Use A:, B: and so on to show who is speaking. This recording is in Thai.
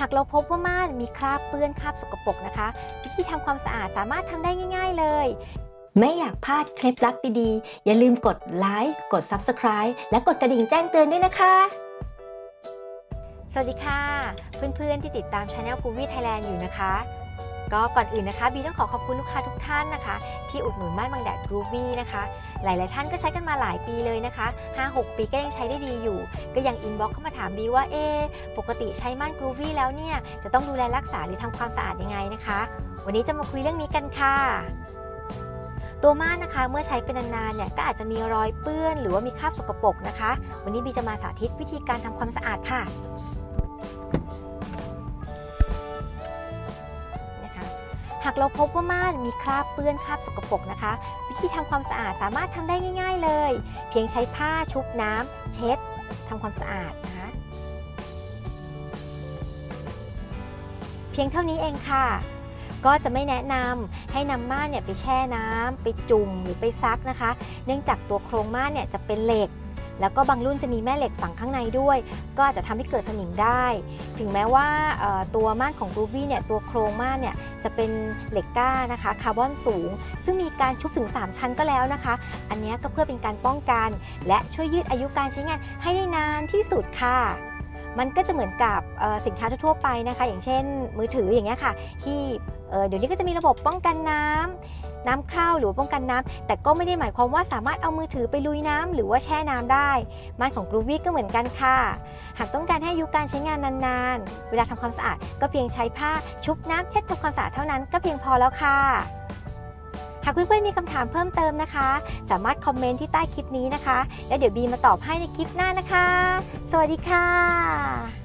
A: หากเราพบว่าม่านมีคราบเปื้อนคราบสกปรกนะคะ วิธีทำความสะอาดสามารถทำได้ง่าย ๆเลย
B: ไม่อยากพลาดเคล็ดลับดีๆ อย่าลืมกดไลค์ กด Subscribe และกดกระดิ่งแจ้งเตือนด้วยนะคะ
A: สวัสดีค่ะ เพื่อนๆที่ติดตามช anel กูวี่ไทยแลนด์อยู่นะคะก็ก่อนอื่นนะคะบีต้องขอขอบคุณลูกค้าทุกท่านนะคะ ที่อุดหนุนม่านบางแดดกรูวี่นะคะ หลาย ๆ ท่านก็ใช้กันมาหลายปีเลยนะคะ 5-6 ปีก็ยังใช้ได้ดีอยู่ ก็ยังอินบ็อกเข้ามาถามบีว่าเอปกติใช้ม่านกรูวี่แล้วเนี่ย จะต้องดูแลรักษาหรือทำความสะอาดยังไงนะคะ วันนี้จะมาคุยเรื่องนี้กันค่ะตัวม่านนะคะเมื่อใช้เป็นนานๆเนี่ยก็อาจจะมีรอยเปื้อน หรือว่ามีคราบสกปรกนะคะ วันนี้บีจะมาสาธิตวิธีการทำความสะอาดค่ะากเราพบว่าม่านมีคราบเปื้อนคราบสกปรกนะคะ วิธีทำความสะอาดสามารถทำได้ง่าย ๆ เลย เพียงใช้ผ้าชุบน้ำเช็ดทำความสะอาดนะคะ เพียงเท่านี้เองค่ะ ก็จะไม่แนะนำให้นำม่านเนี่ยไปแช่น้ำไปจุ่มหรือไปซักนะคะ เนื่องจากตัวโครงม่านเนี่ยจะเป็นเหล็ก แล้วก็บางรุ่นจะมีแม่เหล็กฝังข้างในด้วย ก็อาจจะทำให้เกิดสนิมได้ ถึงแม้ว่าตัวม่านของ Ruby เนี่ยตัวโครงม่านเนี่ยจะเป็นเหล็กก้านะคะคาร์บอนสูง ซึ่งมีการชุบถึง 3 ชั้นก็แล้วนะคะ อันนี้ก็เพื่อเป็นการป้องกัน และช่วยยืดอายุการใช้งานให้ได้นานที่สุดค่ะมันก็จะเหมือนกับสินค้าทั่วไปนะคะ อย่างเช่นมือถืออย่างเงี้ยค่ะ ที่เอ่อเดี๋ยวนี้ก็จะมีระบบป้องกันน้ำ น้ำเข้าหรือป้องกันน้ำแต่ก็ไม่ได้หมายความว่าสามารถเอามือถือไปลุยน้ำหรือว่าแช่น้ำได้ม่านของ Groovy ก็เหมือนกันค่ะ หากต้องการให้อายุการใช้งานนานๆ เวลาทำความสะอาดก็เพียงใช้ผ้าชุบน้ำเช็ดทำความสะอาดเท่านั้นก็เพียงพอแล้วค่ะหากเพื่อนๆมีคำถามเพิ่มเติมนะคะ สามารถคอมเมนต์ที่ใต้คลิปนี้นะคะ แล้วเดี๋ยวบีมาตอบให้ในคลิปหน้านะคะ สวัสดีค่ะ